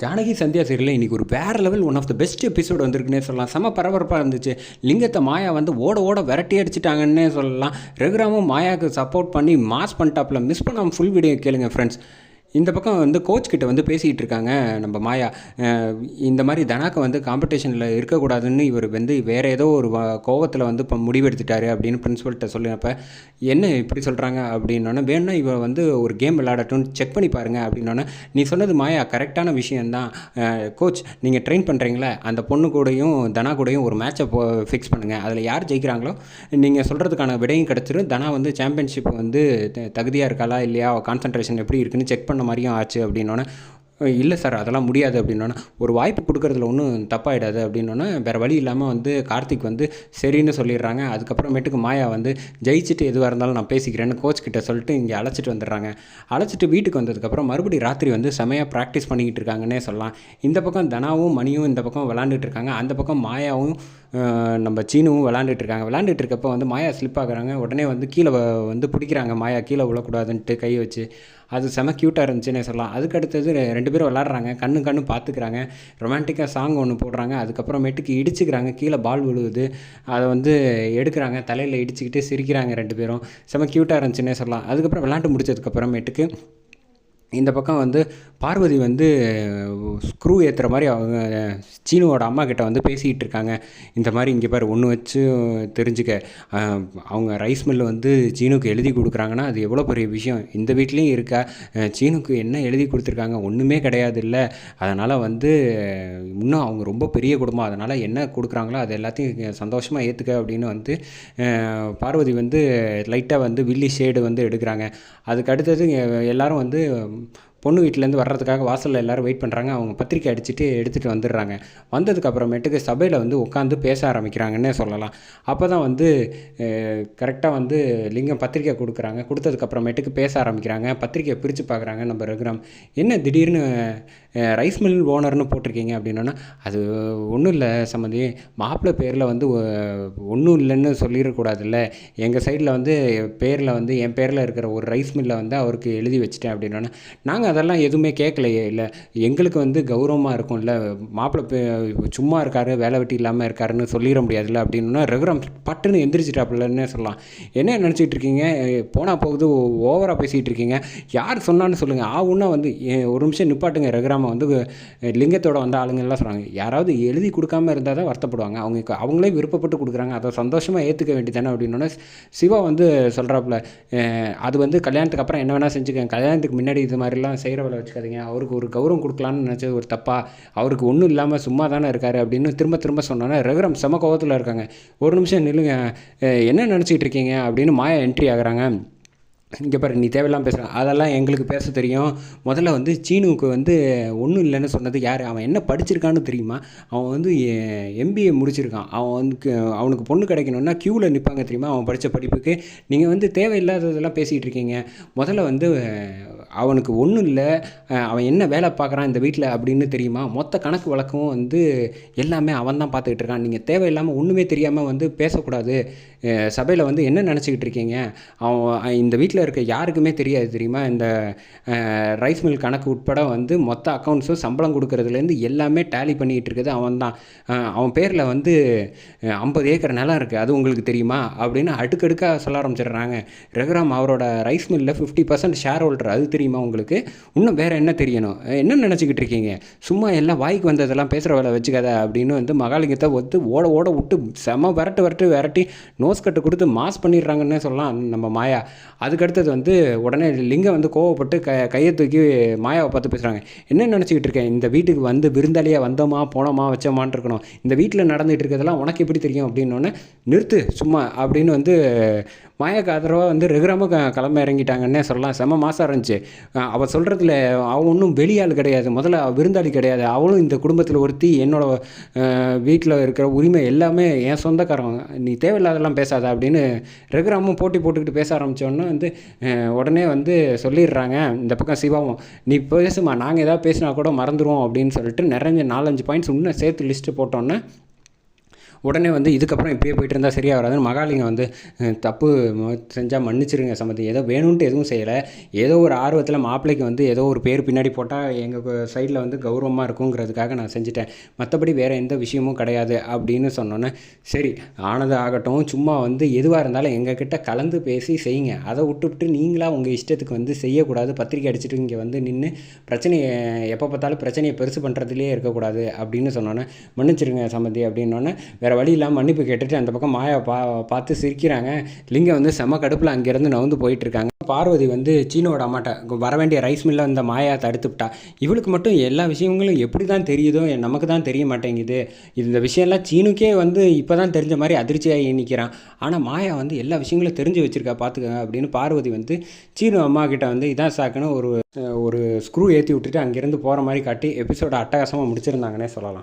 ஜானகி சந்தியா சீரியலில் இன்றைக்கி ஒரு வேறு level one of the best episode வந்திருக்குன்னே சொல்லலாம். செம பரபரப்பாக இருந்துச்சு. லிங்கத்தை மாயா வந்து ஓட ஓட விரட்டி அடிச்சிட்டாங்கன்னே சொல்லலாம். ரகுராமும் மாயாவுக்கு சப்போர்ட் பண்ணி மாஸ் பண்ணிட்டாப்புல மிஸ் பண்ணாமல் ஃபுல் வீடியோ கேளுங்க ஃப்ரெண்ட்ஸ் இந்த பக்கம் வந்து கோச் கிட்ட வந்து பேசிகிட்டு இருக்காங்க நம்ம மாயா. இந்த மாதிரி தனாக்கு வந்து காம்படிஷனில் இருக்கக்கூடாதுன்னு இவர் வந்து வேறு ஏதோ ஒரு கோவத்தில் வந்து இப்போ முடிவெடுத்துட்டாரு அப்படின்னு பிரின்ஸிபல்கிட்ட சொல்லினப்ப என்ன இப்படி சொல்கிறாங்க அப்படின்னோடனே வேணும்னா இவர் வந்து ஒரு கேம் விளையாடட்டும் செக் பண்ணி பாருங்க. அப்படின்னோடனே நீ சொன்னது மாயா கரெக்டான விஷயந்தான் கோச் நீங்கள் ட்ரெயின் பண்ணுறீங்களே அந்த பொண்ணு கூடயும் தனா கூடயும் ஒரு மேட்சை போ ஃபிக்ஸ் பண்ணுங்கள் அதில் யார் ஜெயிக்கிறாங்களோ நீங்கள் சொல்கிறதுக்கான விடையும் கிடச்சிரும். தனா வந்து சாம்பியன்ஷிப் வந்து த- தகுதியாக இருக்காளா இல்லையா? கான்சன்ட்ரேஷன் எப்படி இருக்குன்னு செக் பண்ண மாதிரியும் ஆச்சு அப்படின்னோடனே இல்லை சார் அதெல்லாம் முடியாது அப்படின்னோன்னே ஒரு வாய்ப்பு கொடுக்குறதுல ஒன்றும் தப்பாயிடாது அப்படின்னோன்னே வேறு வழி இல்லாமல் வந்து கார்த்திக் வந்து சரின்னு சொல்லிடுறாங்க. அதுக்கப்புறமேட்டுக்கு மாயா வந்து ஜெயிச்சுட்டு எதுவாக இருந்தாலும் நான் பேசிக்கிறேன்னு கோச் கிட்ட சொல்லிட்டு இங்கே அழைச்சிட்டு வந்துடுறாங்க. அழைச்சிட்டு வீட்டுக்கு வந்ததுக்கப்புறம் மறுபடி ராத்திரி வந்து செமையாக ப்ராக்டிஸ் பண்ணிக்கிட்டு இருக்காங்கன்னே சொல்லலாம். இந்த பக்கம் தனாவும் மணியும் இந்த பக்கம் விளாண்டுட்டு இருக்காங்க. அந்த பக்கம் மாயாவும் நம்ம சீனுவும் விளாண்டுட்டு இருக்காங்க. விளாண்டுட்டு இருக்கப்போ வந்து மாயா ஸ்லிப் ஆகுறாங்க. உடனே வந்து கீழே வந்து பிடிக்கிறாங்க. மாயா கீழே விழக்கூடாதுன்ட்டு கை வச்சு. அது செம க்யூட்டாக இருந்துச்சுன்னே சொல்லலாம். அதுக்கு அடுத்தது ரெண்டு பேரும் விளாட்றாங்க. கண்ணு கண்ணு பார்த்துக்கிறாங்க. ரொமான்டிக்காக சாங் ஒன்று போடுறாங்க. அதுக்கப்புறமேட்டுக்கு இடிச்சுக்கிறாங்க. கீழே பால் விழுவுது. அதை வந்து எடுக்கிறாங்க. தலையில் இடிச்சுக்கிட்டு சிரிக்கிறாங்க ரெண்டு பேரும். செம க்யூட்டாக இருந்துச்சுன்னே சொல்லலாம். அதுக்கப்புறம் விளாண்டு முடிச்சதுக்கப்புறமேட்டுக்கு இந்த பக்கம் வந்து பார்வதி வந்து ஸ்க்ரூ ஏற்றுற மாதிரி அவங்க சீனுவோட அம்மா கிட்ட வந்து பேசிக்கிட்டு இருக்காங்க. இந்த மாதிரி இங்கே பாரு ஒன்று வச்சு தெரிஞ்சுக்க. அவங்க ரைஸ் மில்லு வந்து சீனுக்கு எழுதி கொடுக்குறாங்கன்னா அது எவ்வளோ பெரிய விஷயம். இந்த வீட்லேயும் இருக்கா? சீனுக்கு என்ன எழுதி கொடுத்துருக்காங்க? ஒன்றுமே கிடையாது இல்லை அதனால் வந்து இன்னும் அவங்க ரொம்ப பெரிய குடும்பம். அதனால் என்ன கொடுக்குறாங்களோ அது எல்லாத்தையும் சந்தோஷமாக ஏற்றுக்க அப்படின்னு வந்து பார்வதி வந்து லைட்டாக வந்து வில்லி ஷேடு வந்து எடுக்கிறாங்க. அதுக்கு அடுத்தது எல்லோரும் வந்து um, பொண்ணு வீட்டிலேருந்து வர்றதுக்காக வாசலில் எல்லாரும் வெயிட் பண்ணுறாங்க அவங்க பத்திரிக்கை அடிச்சுட்டு எடுத்துகிட்டு வந்துடுறாங்க. வந்ததுக்கப்புறமேட்டுக்கு சபையில் வந்து உட்காந்து பேச ஆரம்பிக்கிறாங்கன்னே சொல்லலாம். அப்போ தான் வந்து கரெக்டாக வந்து லிங்கம் பத்திரிக்கை கொடுக்குறாங்க. கொடுத்ததுக்கப்புறமேட்டுக்கு பேச ஆரம்பிக்கிறாங்க. பத்திரிக்கையை பிரித்து பார்க்குறாங்க. நம்ம ரகுராம் என்ன திடீர்னு ரைஸ் மில் ஓனர்னு போட்டிருக்கீங்க? அப்படின்னா அது ஒன்றும் இல்லை சம்மந்தி மாப்பிள்ளை பேரில் வந்து ஒன்றும் இல்லைன்னு சொல்லிடக்கூடாதுல்ல. எங்கள் சைடில் வந்து பேரில் வந்து என் பேரில் இருக்கிற ஒரு ரைஸ் மில்லை வந்து அவருக்கு எழுதி வச்சிட்டேன். அப்படின்னா நாங்கள் அதெல்லாம் எதுவுமே கேட்கலையே. இல்லை எங்களுக்கு வந்து கௌரவமாக இருக்கும்ல. மாப்பிள்ளை சும்மா இருக்காரு வேலை வெட்டி இல்லாமல் இருக்காருன்னு சொல்லிட முடியாதுல்ல அப்படின்னா ரகுராம் பட்டுன்னு எந்திரிச்சிட்டாப்புலன்னு சொல்லலாம். என்ன நினச்சிட்டு இருக்கீங்க? போனால் போகுது ஓவராக பேசிகிட்டு இருக்கீங்க. யார் சொன்னான்னு சொல்லுங்கள் ஆவுன்னா வந்து ஒரு நிமிஷம் நிப்பாட்டுங்க. ரகுராம வந்து லிங்கத்தோட வந்த ஆளுங்க எல்லாம் சொல்கிறாங்க யாராவது எழுதி கொடுக்காம இருந்தால் தான் வருத்தப்படுவாங்க. அவங்க அவங்களே விருப்பப்பட்டு கொடுக்குறாங்க. அதை சந்தோஷமாக ஏற்றுக்க வேண்டியதானே அப்படின்னோடனே சிவா வந்து சொல்கிறாப்புல அது வந்து கல்யாணத்துக்கு அப்புறம் என்ன வேணால் செஞ்சுக்கங்க. கல்யாணத்துக்கு முன்னாடி இது மாதிரிலாம் செய்கிற வேலை வச்சுக்காதீங்க. அவருக்கு ஒரு கௌரவம் கொடுக்கலான்னு நினச்சது ஒரு தப்பா. அவருக்கு ஒன்றும் இல்லாமல் சும்மா தானே இருக்காரு அப்படின்னு திரும்ப திரும்ப சொன்னோன்னா ரகுரம் செம கோவத்தில் இருக்காங்க. ஒரு நிமிஷம் நில்லுங்க. என்ன நினச்சிட்டு இருக்கீங்க? அப்படின்னு மாயா என்ட்ரி ஆகுறாங்க. இங்கே பாரு நீ தேவையில்லாமல் பேசுகிறான் அதெல்லாம் எங்களுக்கு பேச தெரியும். முதல்ல வந்து சீனுவுக்கு வந்து ஒன்றும் இல்லைன்னு சொன்னது யார்? அவன் என்ன படிச்சிருக்கான்னு தெரியுமா? அவன் வந்து எம்பிஏ முடிச்சிருக்கான். அவன் வந்து அவனுக்கு பொண்ணு கிடைக்கணும்னா க்யூவில் நிற்பாங்க தெரியுமா? அவன் படித்த படிப்புக்கு. நீங்கள் வந்து தேவையில்லாததெல்லாம் பேசிகிட்டு இருக்கீங்க. முதல்ல வந்து அவனுக்கு ஒன்றும் இல்லை. அவன் என்ன வேலை பார்க்குறான் இந்த வீட்டில் அப்படின்னு தெரியுமா? மொத்த கணக்கு வழக்கம் வந்து எல்லாமே அவன் தான் பார்த்துக்கிட்டு இருக்கான். நீங்கள் தேவையில்லாமல் ஒன்றுமே தெரியாமல் வந்து பேசக்கூடாது. சபையில் வந்து என்ன நினச்சிக்கிட்டு இருக்கீங்க? அவன் இந்த வீட்டில் இருக்க யாருக்குமே தெரியாது தெரியுமா? இந்த ரைஸ் மில் கணக்கு உட்பட வந்து மொத்த அக்கௌண்ட்ஸும் சம்பளம் கொடுக்கறதுலேருந்து எல்லாமே டேலி பண்ணிக்கிட்டு இருக்குது. அவன் தான் அவன் பேரில் வந்து ஐம்பது ஏக்கர் நிலம் இருக்குது அது உங்களுக்கு தெரியுமா? அப்படின்னு அடுக்கடுக்காக சொல்ல ஆரம்பிச்சிடுறாங்க. ரகுராம் அவரோட ரைஸ் மில்லில் ஃபிஃப்டி பர்சன்ட் ஷேர் ஹோல்டர் அது தெரியும்? உங்களுக்கு? இன்னும் வேறு என்ன தெரியணும்? என்ன நினச்சிக்கிட்டு இருக்கீங்க? சும்மா எல்லாம் வாய்க்கு வந்ததெல்லாம் பேசுகிற வேலை வச்சுக்காத அப்படின்னு வந்து மகாலிங்கத்தை ஒத்து ஓட ஓட விட்டு செம விரட்டு விரட்டு விரட்டி நோஸ் கட்டு கொடுத்து மாஸ் பண்ணிடுறாங்கன்னே சொல்லலாம் நம்ம மாயா. அதுக்கடுத்தது வந்து உடனே லிங்கம் வந்து கோவப்பட்டு க கையை தூக்கி மாயாவை பார்த்து பேசுகிறாங்க என்ன நினச்சிக்கிட்டு இருக்கேன் இந்த வீட்டுக்கு வந்து விருந்தாளியாக வந்தோமா போனோமா வச்சோமான்னு இருக்கணும். இந்த வீட்டில் நடந்துகிட்டு இருக்கிறதெல்லாம் உனக்கு எப்படி தெரியும்? அப்படின்னோடனே நிறுத்து சும்மா அப்படின்னு வந்து மாயாக்கு ஆதரவாக வந்து ரெகுராம க கிளம்ப இறங்கிட்டாங்கன்னே சொல்லலாம். செம மாதம் இருந்துச்சு. அவள் சொல்கிறதுல அவள் ஒன்றும் வெளியாள் கிடையாது. முதல்ல விருந்தாளி கிடையாது. அவளும் இந்த குடும்பத்தில் ஒருத்தி என்னோட வீட்டில் இருக்கிற உரிமை எல்லாமே என் சொந்தக்காரங்க நீ தேவையில்லாதெல்லாம் பேசாத அப்படின்னு ரெகுராமும் போட்டி போட்டுக்கிட்டு பேச ஆரம்பித்தோன்னா வந்து உடனே வந்து சொல்லிடுறாங்க. இந்த பக்கம் சிவாவும் நீ பேசுமா நாங்கள் ஏதாவது பேசினா கூட மறந்துடுவோம் அப்படின்னு சொல்லிட்டு நிறைய நாலஞ்சு பாயிண்ட்ஸ் இன்னும் சேர்த்து லிஸ்ட்டு போட்டோன்னே உடனே வந்து இதுக்கப்புறம் இப்படியே போயிட்டு இருந்தால் சரியாக வராதுன்னு மகாலிங்கம் வந்து தப்பு செஞ்சால் மன்னிச்சிருங்க சம்மந்தி ஏதோ வேணும்ன்ட்டு எதுவும் செய்யலை. ஏதோ ஒரு ஆர்வத்தில் மாப்பிள்ளைக்கு வந்து ஏதோ ஒரு பேர் பின்னாடி போட்டால் எங்கள் சைடில் வந்து கௌரவமாக இருக்குங்கிறதுக்காக நான் செஞ்சுட்டேன். மற்றபடி வேறு எந்த விஷயமும் கிடையாது அப்படின்னு சொன்னோன்னே சரி ஆனது ஆகட்டும். சும்மா வந்து எதுவாக இருந்தாலும் எங்ககிட்ட கலந்து பேசி செய்யுங்க. அதை விட்டுவிட்டு நீங்களாக உங்கள் இஷ்டத்துக்கு வந்து செய்யக்கூடாது. பத்திரிக்கை அடிச்சுட்டு இங்கே வந்து நின்று பிரச்சனையை எப்போ பார்த்தாலும் பிரச்சனையை பெருசு பண்ணுறதுலேயே இருக்கக்கூடாது அப்படின்னு சொன்னோன்னே மன்னிச்சிருங்க சம்மந்தி அப்படின்னோடனே வேறு வழி இல்லாமல் மன்னிப்பு கேட்டுட்டு அந்த பக்கம் மாயா பா பார்த்து சிரிக்கிறாங்க. லிங்கம் வந்து செம கடுப்பில் அங்கேருந்து நவுந்து போயிட்டுருக்காங்க. பார்வதி வந்து சீனோட அம்மாட்ட வர வேண்டிய ரைஸ் மில்லை இந்த மாயா தடுத்துவிட்டா இவளுக்கு மட்டும் எல்லா விஷயங்களும் எப்படி தான் தெரியுதோ நமக்கு தான் தெரிய மாட்டேங்குது. இந்த விஷயம்லாம் சீனுக்கே வந்து இப்போ தான் தெரிஞ்ச மாதிரி அதிர்ச்சியாகி நிற்கிறான் ஆனால் மாயா வந்து எல்லா விஷயங்களும் தெரிஞ்சு வச்சுருக்கா பார்த்துக்க அப்படின்னு பார்வதி வந்து சீனு அம்மா கிட்ட வந்து இதான் சாக்குன்னு ஒரு ஒரு ஸ்க்ரூ ஏற்றி விட்டுட்டு அங்கேருந்து போகிற மாதிரி காட்டி எபிசோட அட்டகாசமாக முடிச்சிருந்தாங்கன்னே சொல்லலாம்.